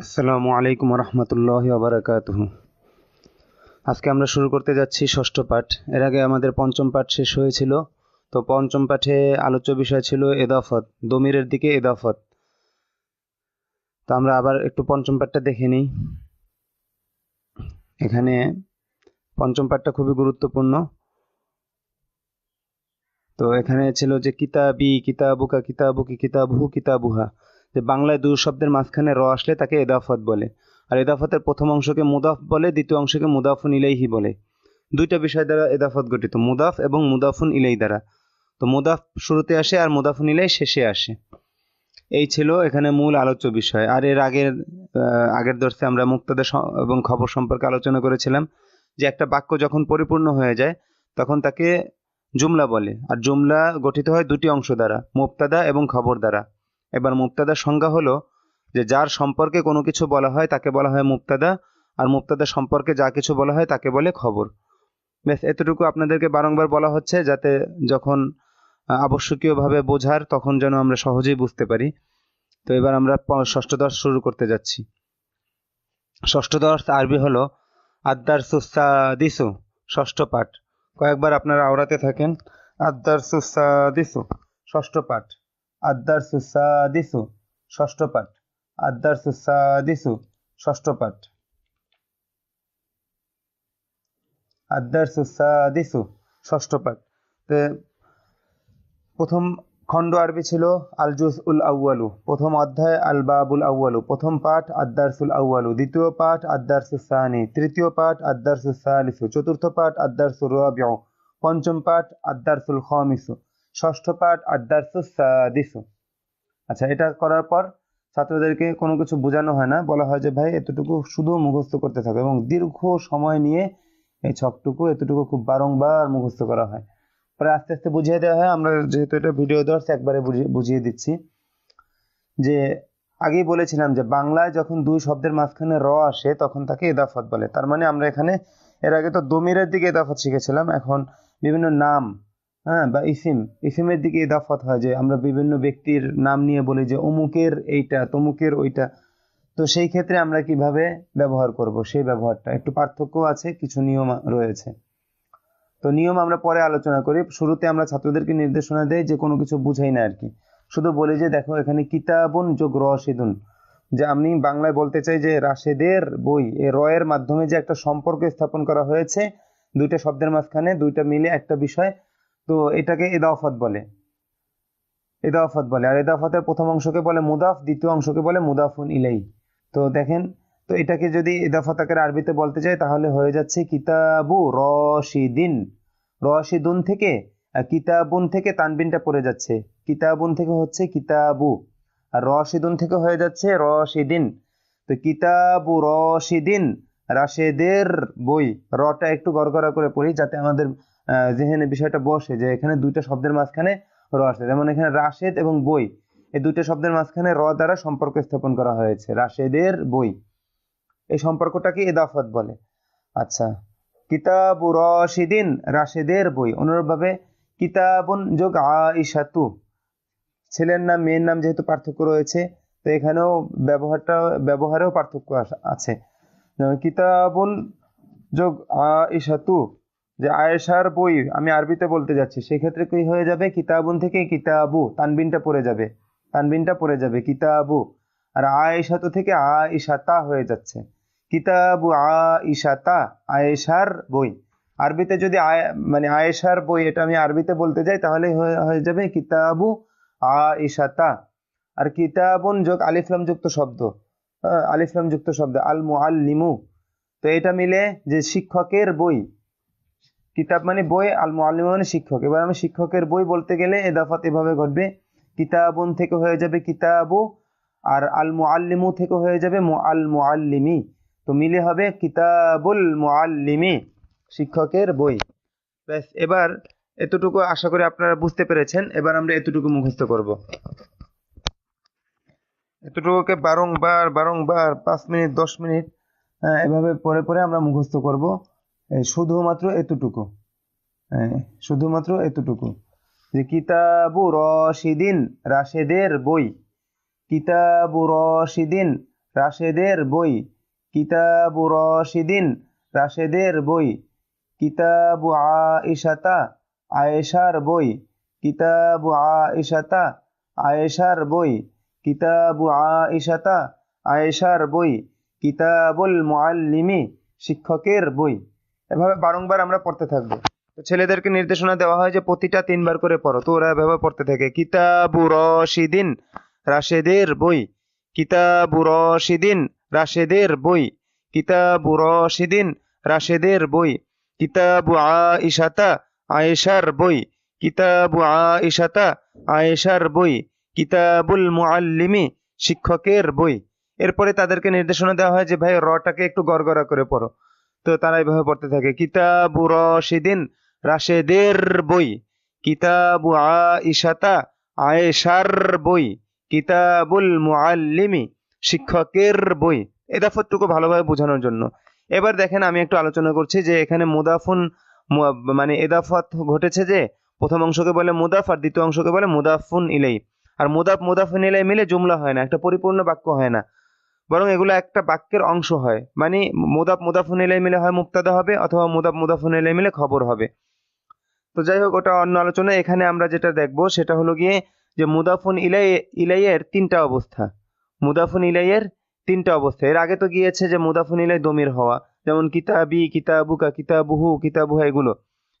আসসালামু আলাইকুম রহমতুল্লাহ বারাকাত আজকে আমরা শুরু করতে যাচ্ছি ষষ্ঠ পাঠ। এর আগে আমাদের পঞ্চম পাঠ শেষ হয়েছিল। তো পঞ্চম পাঠে আলোচ্য বিষয় ছিল এদাফত, দমিরের দিকে এদাফত। তো আমরা আবার একটু পঞ্চম পাঠটা দেখে নিই। এখানে পঞ্চম পাঠটা খুবই গুরুত্বপূর্ণ। তো এখানে ছিল যে কিতাবি কিতাবুকা কিতাবুকি কিতাবহু কিতাবুহা। যে বাংলায় দুই শব্দের মাঝখানে র আসলে তাকে এদাফত বলে। আর এদাফতের প্রথম অংশকে মুদাফ বলে, দ্বিতীয় অংশকে মুদাফুন ইলাইহি বলে। দুইটা বিষয় দ্বারা এদাফত গঠিত, মুদাফ এবং মুদাফুন ইলাই দ্বারা। তো মুদাফ শুরুতে আসে আর মুদাফুন ইলাই শেষে আসে। এই ছিল এখানে মূল আলোচ্য বিষয়। আর এর আগের আগের দর্শে আমরা মুক্তাদের এবং খবর সম্পর্কে আলোচনা করেছিলাম যে একটা বাক্য যখন পরিপূর্ণ হয়ে যায়, তখন তাকে জুমলা বলে। আর জুমলা গঠিত হয় দুটি অংশ দ্বারা, মুক্তাদা এবং খবর দ্বারা। এবার মুক্তাদার সংজ্ঞা হলো যে যার সম্পর্কে কোনো কিছু বলা হয় তাকে বলা হয় মুক্তাদা আর মুক্তাদা সম্পর্কে যা কিছু বলা হয় তাকে বলে খবর। বেশ এতটুকু আপনাদেরকে বারংবার বলা হচ্ছে যাতে যখন আবশ্যকীয়ভাবে বোঝার তখন যেন আমরা সহজেই বুঝতে পারি। তো এবার আমরা ষষ্ঠ দশ শুরু করতে যাচ্ছি। ষষ্ঠ দশ আরবি হলো আদ্দার সুসাদিসু ষষ্ঠ পাঠ। কয়েকবার আপনারা আওড়াতে থাকেন। আদ্দার সুসাদিসু ষষ্ঠ পাঠ। আদ্দার সুসাদিসু ষষ্ঠ পাঠ। আদ্দার সুসাদিসু ষষ্ঠ পাঠ। আদ্দার সুসাদিসু ষষ্ঠ পাঠ। প্রথম খণ্ড আরবি ছিল আল জুস উল আউয়ালু। প্রথম অধ্যায় আল বাবুল আউয়ালু। প্রথম পাঠ আদ্দারসুল আউয়ালু। দ্বিতীয় পাঠ আদ্দারসুসানি তৃতীয় পাঠ আদ্দারসুসালিসু চতুর্থ পাঠ আদ্দারসুল রাবিউ। পঞ্চম পাঠ আদ্দারসুল খামিসু। ষষ্ঠ পাঠ আদ্দারসুসাদিসু আচ্ছা এটা করার পর ছাত্রদেরকে কোনো কিছু বোঝানো হয় না। বলা হয় যে, ভাই, এতটুকু শুধু মুখস্থ করতে থাকো এবং দীর্ঘ সময় নিয়ে এই ছকটুকু, এতটুকু খুব বারংবার মুখস্থ করা হয়। পরে আস্তে আস্তে বুঝিয়ে দেওয়া হয়। আমরা যেহেতু এটা ভিডিও দর্শ একবারে বুঝিয়ে দিচ্ছি যে, আগেই বলেছিলাম যে, বাংলায় যখন দুই শব্দের মাঝখানে র আসে, তখন তাকে এদাফত বলে। তার মানে আমরা এখানে, এর আগে তো দমিরের দিকে এদাফত শিখেছিলাম। এখন বিভিন্ন নাম হ্যাঁ বা ইসিম। ইসিমের দিকে এদাফত হয় যে আমরা বিভিন্ন ব্যক্তির নাম নিয়ে বলি যে অমুকের এইটা, তমুকের ওইটা। তো সেই ক্ষেত্রে আমরা কীভাবে ব্যবহার করব? সেই ব্যবহারটা। একটু পার্থক্য আছে, কিছু নিয়ম রয়েছে। তো নিয়ম আমরা পরে আলোচনা করি। শুরুতে আমরা ছাত্রদেরকে নির্দেশনা দেই যে কোনো কিছু বুঝাই না আর কি। শুধু বলি যে দেখো, এখানে কিতাবুন যোগ রশিদুন। যে আমি বাংলায় বলতে চাই যে রাশেদের বই, এ রয়ের মাধ্যমে যে একটা সম্পর্ক স্থাপন করা হয়েছে, দুইটা শব্দের মাঝখানে, দুইটা মিলে একটা বিষয় তো এটাকে এদাফত বলে। এদাফত বলে। আর এদাফতের প্রথম অংশকে বলে মুদাফ, দ্বিতীয় অংশকে বলে মুদাফুন ইলাই। তো দেখেন, তো এটাকে যদি ইদাফত আকার আরবিতে বলতে চাই, তাহলে হয়ে যাচ্ছে কিতাবু রশিদিন। রশিদুন থেকে কিতাবুন থেকে তানবিনটা পড়ে যাচ্ছে। কিতাবুন থেকে হচ্ছে কিতাবু। আর রশিদুন থেকে হয়ে যাচ্ছে রশিদিন। তো কিতাবু রশিদিন, রাশেদের বই। রটা একটু গড়গড়া করে পড়ি, যাতে আমাদের জেহেনে বিষয়টা বসে যে এখানে দুইটা শব্দের মাঝখানে র আসে যেমন এখানে রাশেদ এবং বই, এই দুইটা শব্দের মাঝখানে র দ্বারা সম্পর্ক স্থাপন করা হয়েছে। রাশেদের বই। এই সম্পর্কটাকে এদাফত বলে। আচ্ছা। কিতাবু রশিদিন, রাশেদের বই। অনুরূপভাবে কিতাবুন যোগ আইসাতু ছেলের নাম, মেয়ের নাম যেহেতু পার্থক্য রয়েছে, তো এখানেও ব্যবহারটা, ব্যবহারেও পার্থক্য আছে। কিতাবুন যোগ আইসাতু যে আয়েশার বই আমি আরবিতে বলতে যাচ্ছি, সেক্ষেত্রে কি হয়ে যাবে? কিতাবুন থেকে কিতাবু, তানবিনটা পড়ে যাবে। তানবিনটা পড়ে যাবে, কিতাবু। আর আয়েশাতু থেকে আ আইসাতা হয়ে যাচ্ছে। কিতাবু আইসাতা আয়েশার বই। আরবিতে যদি আয় মানে আয়েশার বই, এটা আমি আরবিতে বলতে যাই, তাহলে হয়ে যাবে কিতাবু আ আইসাতা আর কিতাবুন যোগ আলিফলাম যুক্ত শব্দ। আলিফলাম যুক্ত শব্দ, আল মুআল্লিমু। তো এটা মিলে যে শিক্ষকের বই কিতাব মানে বই আল মুআল্লিম মানে শিক্ষক। এবার আমি শিক্ষকের বই বলতে গেলে এদাফত এভাবে ঘটবে, কিতাবুন থেকে হয়ে যাবে কিতাবু আর আল মুআল্লিমু থেকে হয়ে যাবে আল মুআল্লিমি তো মিলে হবে কিতাবুল মুআল্লিমি শিক্ষকের বই। ব্যাস, এবার এতটুকু আশা করি আপনারা বুঝতে পেরেছেন। এবার আমরা এতটুকু মুখস্থ করব। এতটুকুকে বারংবার বারংবার পাঁচ মিনিট, দশ মিনিট এভাবে পরে পরে আমরা মুখস্থ করব। শুধুমাত্র এতটুকু। শুধুমাত্র এতটুকু। যে কিতাবু রশিদিন রাশেদের বই। কিতাবু রশিদিন রাশেদের বই। কিতাবু রশিদিন রাশেদের বই। কিতাবু আইসাতা আয়েশার বই। কিতাবু আইসাতা আয়েশার বই। কিতাবু আইসাতা আয়েশার বই। কিতাবুল মুআল্লিমি শিক্ষকের বই। এভাবে বারংবার আমরা পড়তে থাকব। তো ছেলেদেরকে নির্দেশনা দেওয়া হয় যে প্রতিটা তিনবার করে পড়ো। তো ওরা এভাবে পড়তে থাকে। কিতাবু রশিদিন রাশেদের বই। কিতাবু রশিদিন রাশেদের বই। কিতাবু রশিদিন রাশেদের বই। কিতাবু আইসাতা আয়েশার বই। কিতাবু আইসাতা আয়েশার বই। কিতাবুল মুআল্লিমি শিক্ষকের বই। এরপরে তাদেরকে নির্দেশনা দেওয়া হয় যে, ভাই, রটাকে একটু গড়গড়া করে পড়ো। তো তারা এইভাবে পড়তে থাকে। কিতাবু রশিদিন, রাশেদের বই। কিতাবু আইসাতা আয়েশার বই। কিতাবুল মুআল্লিমি, শিক্ষকের বই। এদাফতটুকু ভালোভাবে বোঝানোর জন্য। এবার দেখেন আমি একটু আলোচনা করছি যে এখানে মুদাফুন মানে এদাফত ঘটেছে যে প্রথম অংশকে বলে মুদাফ আর দ্বিতীয় অংশকে বলে মুদাফুন ইলাই। আর মুদাফ, মুদাফুন ইলাই মিলে জুমলা হয় না, একটা পরিপূর্ণ বাক্য হয় না। বরং এগুলো একটা বাক্যের অংশ হয়। মানে মুদাফ মুদাফুন ইলাই মিলে হয় মুক্তাদা হবে অথবা মুদাফ মুদাফুন ইলাই মিলে খবর হবে। তো যাই হোক, ওটা অন্য আলোচনা এখানে আমরা যেটা দেখব সেটা হলো গিয়ে যে মুদাফুন ইলাই, ইলাইয়ের তিনটা অবস্থা। মুদাফুন ইলাইয়ের তিনটা অবস্থা। এর আগে তো গিয়েছে যে মুদাফুন ইলাই দমির হওয়া। যেমন কিতাবি, কিতাবুকা, কিতাবুহু, কিতাবুহা এগুলো।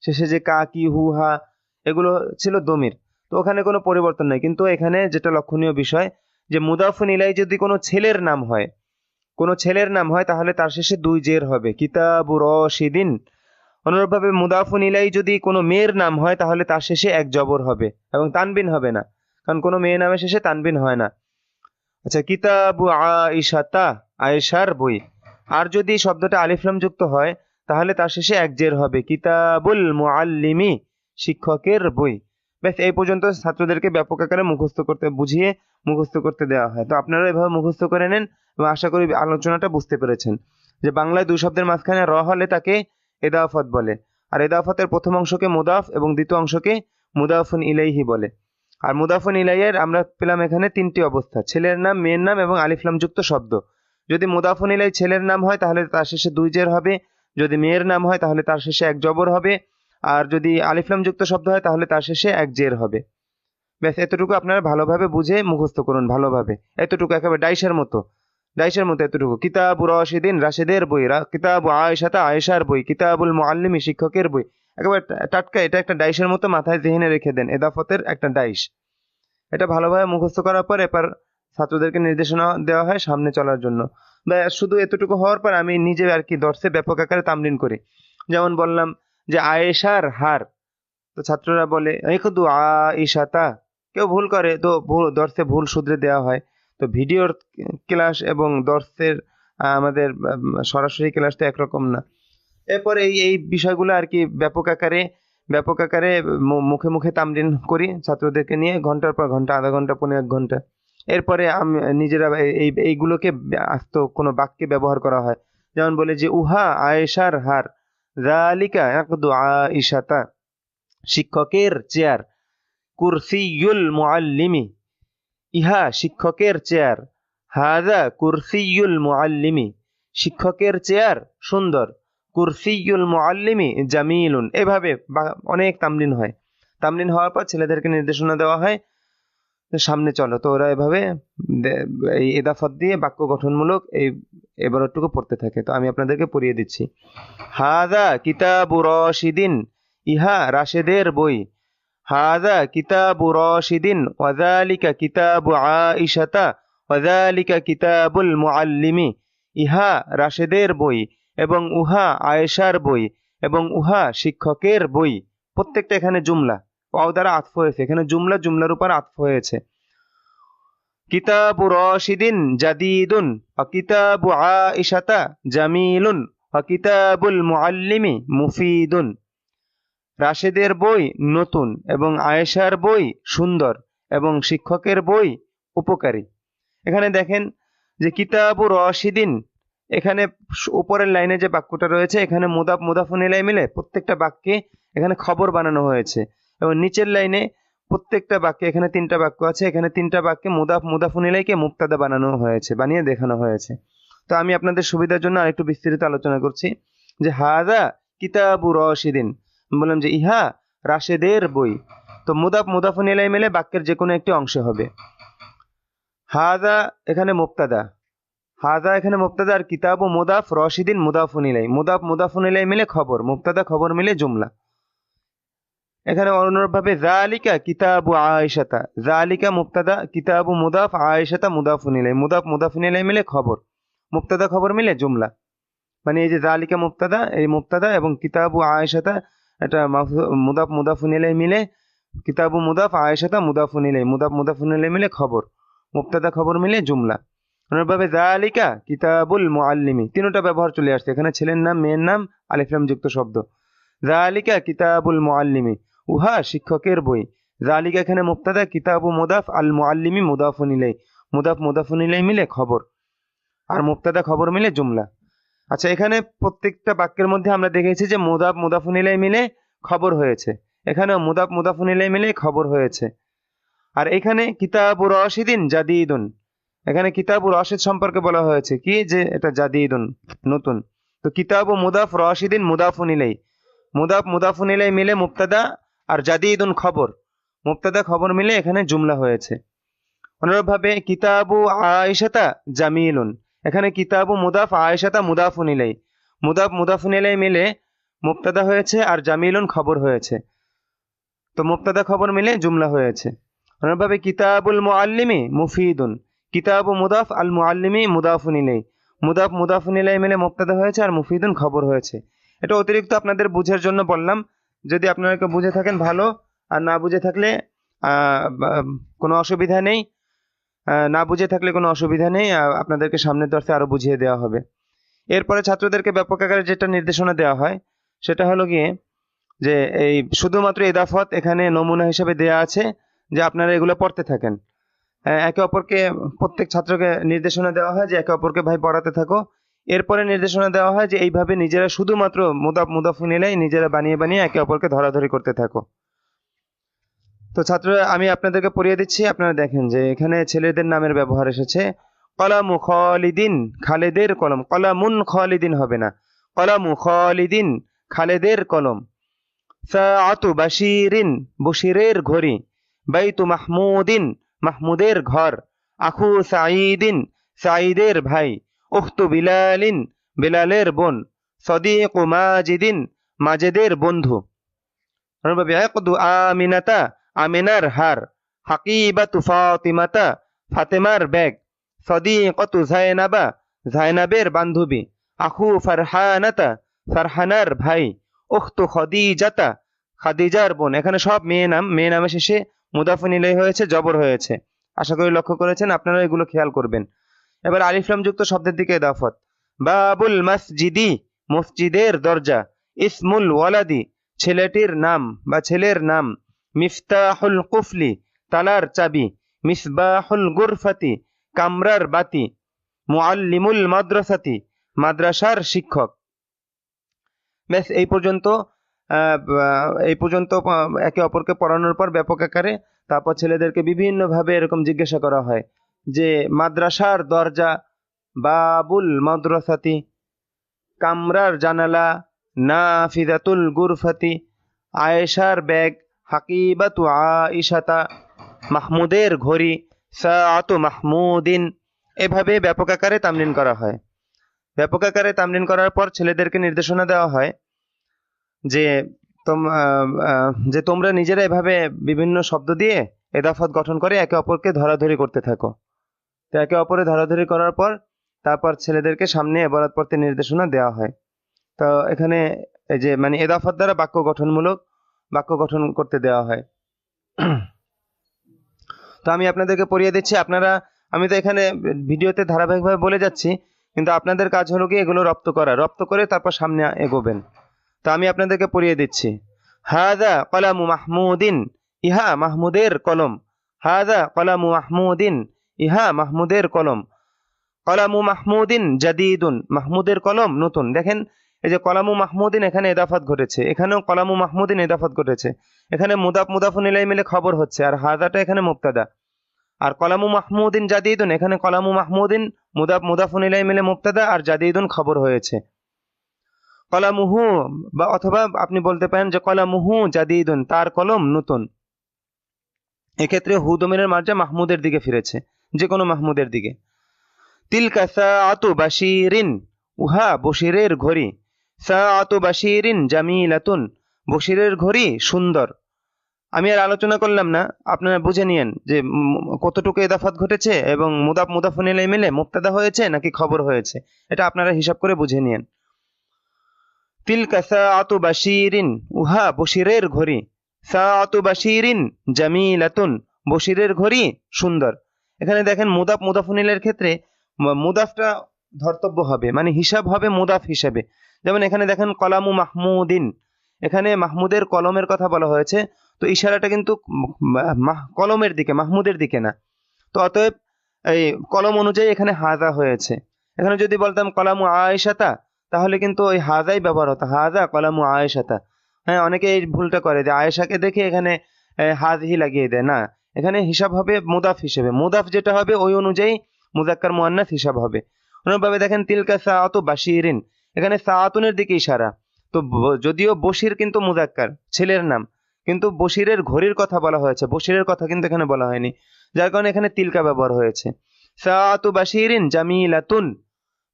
শেষে যে কা, কি, হু, হা, এগুলো ছিল দমির। তো ওখানে কোনো পরিবর্তন নেই। কিন্তু এখানে যেটা লক্ষণীয় বিষয় যে মুদাফুন ইলাই যদি কোনো ছেলের নাম হয়, কোনো ছেলের নাম হয়, তাহলে তার শেষে দুই জের হবে। কিতাবু রশিদিন। অনুরূপভাবে মুদাফুন ইলাই যদি কোনো মেয়ের নাম হয়, তাহলে তার শেষে এক জবর হবে এবং তানবিন হবে না। কারণ কোনো মেয়ে নামের শেষে তানবিন হয় না। আচ্ছা কিতাবু আইসাতা আয়েশার বই। আর যদি শব্দটা আলিফলাম যুক্ত হয়, তাহলে তার শেষে এক জের হবে। কিতাবুল মুআল্লিমি, শিক্ষকের বই। ব্যাস, এই পর্যন্ত ছাত্রদেরকে ব্যাপক আকারে মুখস্থ করতে বুঝিয়ে মুখস্থ করতে দেওয়া হয়। তো আপনারা এভাবে মুখস্থ করে নেন এবং আশা করি আলোচনাটা বুঝতে পেরেছেন যে বাংলায় দুই শব্দের মাঝখানে র হলে তাকে এদাফত বলে আর এদাফতের প্রথম অংশকে মুদাফ এবং দ্বিতীয় অংশকে মুদাফুন ইলাইহি বলে। আর মুদাফুন ইলাইয়ের আমরা পেলাম এখানে তিনটি অবস্থা, ছেলের নাম, মেয়ের নাম এবং আলিফলাম যুক্ত শব্দ। যদি মুদাফুন ইলাই ছেলের নাম হয় তাহলে তার শেষে দুই জের হবে, যদি মেয়ের নাম হয় তাহলে তার শেষে এক জবর হবে আর যদি আলিফলাম যুক্ত শব্দ হয়, তাহলে তার শেষে এক জের হবে। ব্যাস, এতটুকু আপনারা ভালোভাবে বুঝে মুখস্থ করুন ভালোভাবে। এতটুকু একেবারে ডাইসের মতো। ডাইসের মতো এতটুকু। কিতাবু রশিদিন, রাশেদের বই কিতাবু আয়েশাতা, আয়েশার বই, কিতাবুল মুআল্লিমি, শিক্ষকের বই। একেবারে টাটকা, এটা একটা ডাইসের মতো মাথায় জেহেনে রেখে দেন, এদাফতের একটা ডাইস। এটা ভালোভাবে মুখস্থ করার পর এবার ছাত্রদেরকে নির্দেশনা দেওয়া হয় সামনে চলার জন্য। শুধু এতটুকু হওয়ার পর আমি নিজে আর কি দর্শে ব্যাপক আকারে তামলিন করি। যেমন বললাম যে আয়েশার হার। তো ছাত্ররা বলে একদু আইসাতা কেউ ভুল করে তো ভুল, দর্শে ভুল শুধরে দেওয়া হয়। তো ভিডিওর ক্লাস এবং দর্শের আমাদের সরাসরি ক্লাস তো একরকম না। এরপর এই এই বিষয়গুলো আর কি ব্যাপক আকারে ব্যাপক আকারে মুখে মুখে তামরিন করি ছাত্রদেরকে নিয়ে, ঘণ্টার পর ঘণ্টা, আধা ঘণ্টা পনেরো এক ঘণ্টা। এরপরে আমি, নিজেরা এই এইগুলোকে আস্ত কোনো বাক্যে ব্যবহার করা হয়। যেমন বলে যে, উহা আয়েশার হার। জালিকা একদু আইসাতা শিক্ষকের চেয়ার কুরসিয়ুল মুআল্লিমি। ইহা শিক্ষকের চেয়ার হাজা কুরসিয়ুল মুআল্লিমি। শিক্ষকের চেয়ার সুন্দর। কুরসিয়ুল মুআল্লিমি জামিলুন। এভাবে অনেক তামলিন হয়। তামলিন হওয়ার পর ছেলেদেরকে নির্দেশনা দেওয়া হয় সামনে চলো। তো ওরা এভাবে এই এদাফত দিয়ে বাক্য গঠনমূলক এই এবারটুকু পড়তে থাকে। তো আমি আপনাদেরকে পড়িয়ে দিচ্ছি। হাদা কিতাবু রশিদিন, ইহা রাশেদের বই। হাদা কিতাবু রশিদিন, ওয়াযালিকা কিতাবু আইশাতা ওয়াযালিকা কিতাবুল মুআল্লিমি। ইহা রাশেদের বই এবং উহা আয়েশার বই এবং উহা শিক্ষকের বই। প্রত্যেকটা এখানে জুমলা। ওয়াও দ্বারা আতফ হয়েছে। এখানে জুমলা, জুমলার উপর আতফ হয়েছে। কিতাবু রশিদিন জাদিদুন, ওয়া কিতাবু আইশাতা জামিলুন, ওয়া কিতাবুল মুআল্লিমি মুফিদুন। রাশেদের বই নতুন এবং আয়েশার বই সুন্দর এবং শিক্ষকের বই উপকারী। এখানে দেখেন যে কিতাবু রশিদিন, এখানে উপরের লাইনে যে বাক্যটা রয়েছে, এখানে মুদাফ, মুদাফুন ইলাই মিলে প্রত্যেকটা বাক্যে এখানে খবর বানানো হয়েছে। এবং নিচের লাইনে প্রত্যেকটা বাক্যে, এখানে তিনটা বাক্য আছে, এখানে তিনটা বাক্যে মুদাফ মুদাফুন ইলাইকে মুক্তাদা বানানো হয়েছে, বানিয়ে দেখানো হয়েছে। তো আমি আপনাদের সুবিধার জন্য আরেকটু বিস্তারিত আলোচনা করছি। যে হাদা কিতাবু রশিদিন বললাম যে ইহা রাশেদের বই। তো মুদাফ মুদাফুন ইলাই মিলে বাক্যের যে কোনো একটি অংশ হবে। হাদা এখানে মুক্তাদা। হাদা এখানে মুক্তাদা আর কিতাব ও মুদাফ রশিদিন মুদাফুন ইলাই মুদাফ মুদাফুন ইলাই মিলে খবর। মুক্তাদা খবর মিলে জুমলা। এখানে অনুরূপভাবে জালিকা কিতাবু আয়েশাতা জালিকা মুক্তাদা কিতাবু মুদাফ আয়েশাতা মুদাফুন ইলাই মুদাফ মুদাফুন ইলাই মিলে খবর। মুক্তাদা খবর মিলে জুমলা। মানে এই যে জালিকা মুক্তাদা এই মুক্তাদা এবং কিতাবু আয়েশাতা, এটা মুদাফ মুদাফুন ইলাই মিলে কিতাবু মুদাফ আয়েশাতা মুদাফুন ইলাই মুদাফ মুদাফুন ইলাই মিলে খবর। মুক্তাদা খবর মিলে জুমলা। অনুরূপভাবে জালিকা কিতাবুল মুআল্লিমি, তিনটা ব্যবহার চলে আসছে। এখানে ছেলের নাম, মেয়ের নাম আলিফলাম যুক্ত শব্দ। জালিকা কিতাবুল মুআল্লিমি উহা শিক্ষকের বই। জালিকা এখানে মুক্তাদা কিতাবু মুদাফ আল মুআল্লিমি মুদাফুন ইলাই মুদাফ, মুদাফুন ইলাই মিলে খবর। আর মুক্তাদা খবর মিলে জুমলা। আচ্ছা এখানে প্রত্যেকটা বাক্যের মধ্যে আমরা দেখেছি যে মুদাফ, মুদাফুন ইলাই মিলে খবর হয়েছে। এখানে মুদাফ, মুদাফুন ইলাই মিলে খবর হয়েছে। আর এখানে কিতাবু রশিদিন জাদিদুন। এখানে কিতাবু রশিদ সম্পর্কে বলা হয়েছে কি? যে এটা জাদিদুন, নতুন। তো কিতাবু মুদাফ, রশিদিন, মুদাফুন ইলাই মুদাফ, মুদাফুন ইলাই মিলে মুক্তাদা আর জাদিদুন খবর। মুক্তাদা খবর মিলে এখানে জুমলা হয়েছে। অনুরূপভাবে কিতাবু আয়েশাতা জামিলুন। এখানে কিতাবু মুদাফ আয়েশাতা মুদাফুন ইলাই মুদাফ মুদাফুন ইলাই মিলে মুক্তাদা হয়েছে আর জামিলুন খবর হয়েছে। তো মুক্তাদা খবর মিলে জুমলা হয়েছে। অনুরূপভাবে কিতাবুল মুআল্লিমি মুফিদুন। কিতাবু মুদাফ আল মুআল্লিমি মুদাফুন ইলাই মুদাফ মুদাফুন ইলাই মিলে মুক্তাদা হয়েছে আর মুফিদুন খবর হয়েছে। এটা অতিরিক্ত আপনাদের বুঝের জন্য বললাম। যদি আপনারা বুঝে থাকেন ভালো, আর না বুঝে থাকলে কোনো অসুবিধা নেই। না বুঝে থাকলে কোনো অসুবিধা নেই আপনাদেরকে সামনের দর্শে আরও বুঝিয়ে দেওয়া হবে। এরপরে ছাত্রদেরকে ব্যাপক আকারে যেটা নির্দেশনা দেওয়া হয়, সেটা হলো গিয়ে যে এই শুধুমাত্র এদাফত এখানে নমুনা হিসেবে দেয়া আছে যে আপনারা এগুলো পড়তে থাকেন। একে অপরকে প্রত্যেক ছাত্রকে নির্দেশনা দেওয়া হয় যে একে অপরকে ভাই পড়াতে থাকো। এরপরে নির্দেশনা দেওয়া হয় যে এইভাবে নিজেরা শুধুমাত্র মুদাফ মুদাফু নিলেই নিজেরা বানিয়ে বানিয়ে একে অপরকে ধরাধরি করতে থাকো। তো ছাত্ররা, আমি আপনাদেরকে পড়িয়ে দিচ্ছি। আপনারা দেখেন যে এখানে ছেলেদের নামের ব্যবহার এসেছে। কলামু খালিদিন, খালেদের কলম। কলামুন খালিদিন হবে না। কলামু খালিদিন, খালেদের কলম। সাআতু বাশিরিন, বশিরের ঘড়ি। বাইতু মাহমুদিন, মাহমুদের ঘর। আখু সাঈদিন, সাঈদের ভাই। উখতু বিলালিন, বিলালের বোন। সদিক মাজিদিন, মাজেদের বন্ধু। আমিনাতা, আমিনার হার। হাকিবাতু ফাতিমাতা, ফাতেমার ব্যাগ। সদিকতু জায়নাবা, জায়নাবের বান্ধবী। আখু ফারহানাতা, ফারহানার ভাই। উখতু খদিজাতা, খাদিজার বোন। এখানে সব মেয়ে নাম, মেয়ে নামে শেষে মুদাফুন ইলাই হয়েছে, জবর হয়েছে। আশা করি লক্ষ্য করেছেন আপনারা এগুলো খেয়াল করবেন। এবার আলিফলাম যুক্ত শব্দের দিকে এদাফত বাবুল মসজিদি, মসজিদের দরজা। ইসমুল ওয়ালাদি, ছেলেটির নাম বা ছেলের নাম। মিফতাহুল কুফলি, তালার চাবি। মিসবাহুল গুরফাতি, কামরার বাতি। মুআল্লিমুল মাদ্রাসাতি, মাদ্রাসার শিক্ষক। ব্যাস, এই পর্যন্ত এই পর্যন্ত একে অপরকে পড়ানোর পর ব্যাপক আকারে তারপর ছেলেদেরকে বিভিন্নভাবে এরকম জিজ্ঞাসা করা হয়। যে মাদ্রাসার দরজা বাবুল মাদ্রাসাতি, কামরার জানালা নাফিদাতুল গুরফাতি, আয়েশার ব্যাগ হাকিবাতু আইশাতা মাহমুদের ঘড়ি সাআতু মাহমুদিন। এভাবে ব্যাপক আকারে তামলিন করা হয়। ব্যাপক আকারে তামলিন করার পর ছেলেদেরকে নির্দেশনা দেওয়া হয় যে যে তোমরা নিজেরা এভাবে বিভিন্ন শব্দ দিয়ে এদাফত গঠন করে একে অপরকে ধরাধরি করতে থাকো। তো একে অপরে ধরাধরি করার পর তারপর ছেলেদেরকে সামনে এবারত পড়তে নির্দেশনা দেওয়া হয়। তো এখানে এই যে মানে এদাফত দ্বারা বাক্য গঠনমূলক বাক্য গঠন করতে দেওয়া হয়। তো আমি আপনাদেরকে পড়িয়ে দিচ্ছি। আপনারা, আমি তো এখানে ভিডিওতে ধারাবাহিকভাবে বলে যাচ্ছি, কিন্তু আপনাদের কাজ হলো কি এগুলো রপ্ত করা। রপ্ত করে তারপর সামনে এগোবেন। তো আমি আপনাদেরকে পড়িয়ে দিচ্ছি। হাদা কলামু মাহমুদিন, ইহা মাহমুদের কলম। হাদা কলামু মাহমুদিন ইহা মাহমুদের কলম। কলামু মাহমুদিন জাদিদুন। মাহমুদের কলম নতুন। দেখেন, এই যে কলামু মাহমুদিন এখানে এদাফাত ঘটেছে। এখানেও কলামু মাহমুদিন এদাফাত ঘটেছে। এখানে মুদাফ, মুদাফুন ইলাই মিলে খবর হচ্ছে। আর হাজাটা এখানে মুক্তাদা আর কলামু মাহমুদিন জাদিদুন। এখানে কলামু মাহমুদিন, মুদাফ, মুদাফুন ইলাই মিলে মুক্তাদা আর জাদিদুন খবর হয়েছে। কলামুহু বা অথবা আপনি বলতে পারেন যে কলামুহু জাদিদুন, তার কলম নতুন। এক্ষেত্রে হু দমিনের মার্জা মাহমুদের দিকে ফিরেছে। যে কোনো মাহমুদের দিকে। তিলকা সাআতু বাশিরিন, উহা বশিরের ঘড়ি। সাআতু বাশিরিন জামিলাতুন, বশিরের ঘড়ি সুন্দর। আমি আর আলোচনা করলাম না, আপনারা বুঝে নিয়েন যে কতটুকু এদাফাত ঘটেছে এবং মুদাফ মুদাফুনিলে মিলে মুক্তাদা হয়েছে নাকি খবর হয়েছে, এটা আপনারা হিসাব করে বুঝে নিয়েন। তিলকা সাআতু বাশিরিন, উহা বশিরের ঘড়ি। সাআতু বাশিরিন জামিলাতুন, বশিরের ঘড়ি সুন্দর। এখানে দেখেন মুদাফ, মুদাফুনিলের ক্ষেত্রে মুদাফটা ধর্তব্য হবে মানে হিসাব হবে মুদাফ হিসাবে। যেমন এখানে দেখেন কলামু মাহমুদিন, এখানে মাহমুদের কলমের কথা বলা হয়েছে, তো ইশারাটা কিন্তু কলমের দিকে, মাহমুদের দিকে না। তো অতএব এই কলম অনুযায়ী এখানে হাজা হয়েছে। এখানে যদি বলতাম কলামু আয়েশাতা, তাহলে কিন্তু ওই হাজাই ব্যবহার হতো, হাজা কলামু আয়েশাতা। হ্যাঁ অনেকে এই ভুলটা করে যে আয়েশাকে দেখে এখানে হাজহি লাগিয়ে দেয়, না। এখানে হিসাব হবে মুদাফ হিসেবে। মুদাফ যেটা হবে, ওই অনুযায়ী মুজাক্কার মুয়ান্নাস হিসাব হবে। অনুরূপভাবে দেখেন, তিলকা সাআতু বাশিরিন। এখানে সাআতুনের দিকে ইশারা। তো যদিও বশির কিন্তু মুজাক্কার ছেলের নাম। কিন্তু বশিরের ঘড়ির কথা বলা হয়েছে। বশিরের কথা কিন্তু এখানে বলা হয়নি। যার কারণে এখানে তিলকা ব্যবহার হয়েছে। সাআতু বাশিরিন জামিলাতুন।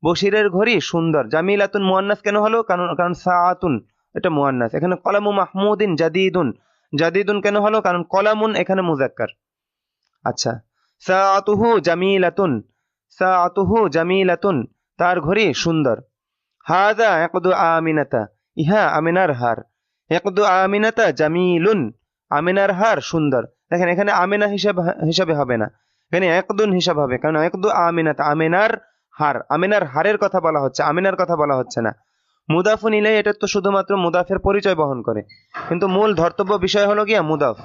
বশিরের ঘড়ি সুন্দর। জামিলাতুন মুয়ান্নাস কেন হলো? কারণ কারণ সাআতুন, এটা মুয়ান্নাস এখানে কলামু মাহমুদিন জাদিদুন। জাদিদুন কেন হলো? কারণ কলামুন এখানে মুজাক্কার। আচ্ছা। সাআতুহু জামিলাতুন। সাআতুহু জামিলাতুন। তার ঘড়ি সুন্দর। হাদা একদু আমিনাতা। ইহা আমিনার হার। একদু আমিনাতা জামিলুন। আমিনার হার সুন্দর। দেখেন, এখানে আমিনা হিসাব, হিসাবে হবে না। এখানে একদুন হিসাব হবে। কারণ একদু আমিনাতা, আমিনার হার। আমিনার হারের কথা বলা হচ্ছে। আমিনার কথা বলা হচ্ছে না। মুদাফু নিলে এটা তো শুধুমাত্র মুদাফের পরিচয় বহন করে। কিন্তু মূল ধর্তব্য বিষয় হলো গিয়া মুদাফ।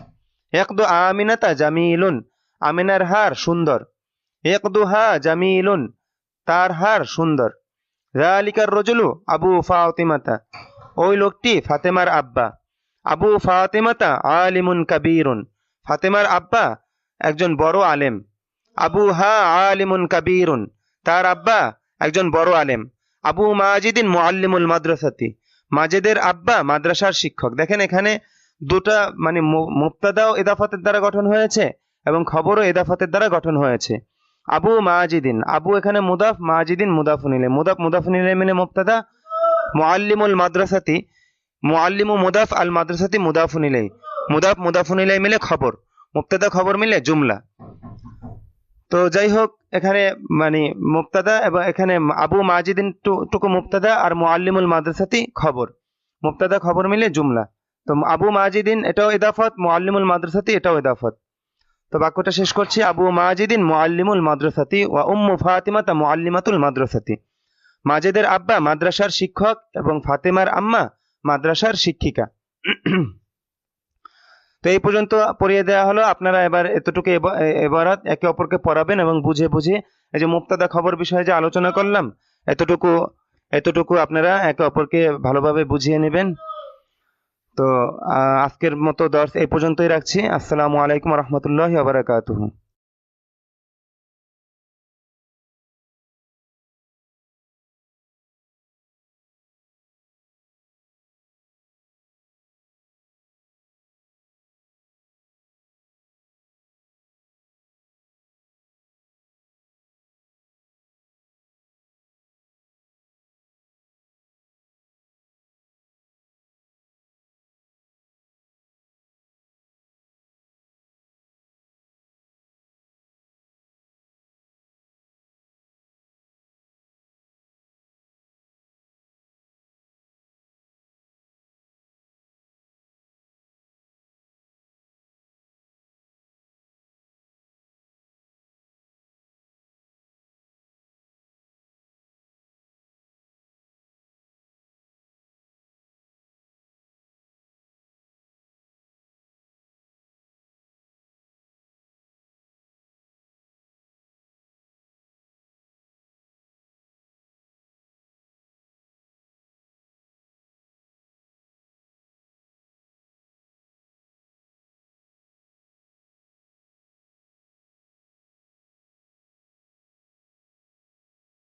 একদু আমিনাতা জামিলুন, আমিনার হার সুন্দর। একদু হা জামিলুন, তার হার সুন্দর। রালিকার রজুলু আবু ফাতিমাতা, ওই লোকটি ফাতেমার আব্বা। আবু ফাতেমাতা আলিমুন কাবীরুন, ফাতেমার আব্বা একজন বড় আলেম। আবু হা আলিমুন কাবীরুন, তার আব্বা একজন বড় আলেম। আবু মাজিদিন মোয়াল্লিমুল মাদ্রাসাতি। মাজেদের আব্বা মাদ্রাসার শিক্ষক। দেখেন এখানে দুটা মানে মু- মুবতাদাও এদাফাতের দ্বারা গঠন হয়েছে এবং খবরও এদাফাতের দ্বারা গঠন হয়েছে। আবু মাজিদিন। আবু এখানে মুদাফ, মাজিদিন মুদাফুনিলে। মুদাফ, মুদাফুনিলে মানে মুবতাদা মোয়াল্লিমুল মাদ্রাসাতি, মুআল্লিমু মুদাফ আল মাদ্রাসাতি মুদাফুনিলাই। মুদাফ, মুদাফুনিলাই মিলে খবর। মুবতাদা খবর মিলে জুমলা। তো যাই হোক এখানে মানে মুক্তাদা এবং এখানে আবু মাজিদিন টুকু মুক্তাদা আর মুআল্লিমুল মাদ্রাসাতি খবর। মুক্তাদা খবর মিলে জুমলা। তো আবু মাজিদিন এটাও ইদাফত, মুআল্লিমুল মাদ্রাসাতি এটাও ইদাফত। তো বাক্যটা শেষ করছি। আবু মাজিদিন মুআল্লিমুল মাদ্রাসাতি ওয়া উম্মু ফাতিমাতা মুআল্লিমাতুল মাদ্রাসাতি। মাজেদের আব্বা মাদ্রাসার শিক্ষক এবং ফাতেমার আম্মা মাদ্রাসার শিক্ষিকা। তো এই পর্যন্ত পড়িয়ে দেওয়া হলো। আপনারা এবার এতটুকু এবারাত একে অপরকে পড়াবেন এবং বুঝে বুঝে এই যে মুক্তাদা খবর বিষয়ে যে আলোচনা করলাম, এতটুকু এতটুকু আপনারা একে অপরকে ভালোভাবে বুঝিয়ে নেবেন। তো আজকের মতো দর্শ, এই পর্যন্তই রাখছি। আসসালামু আলাইকুম রহমতুল্লাহ বারাকাতুহু।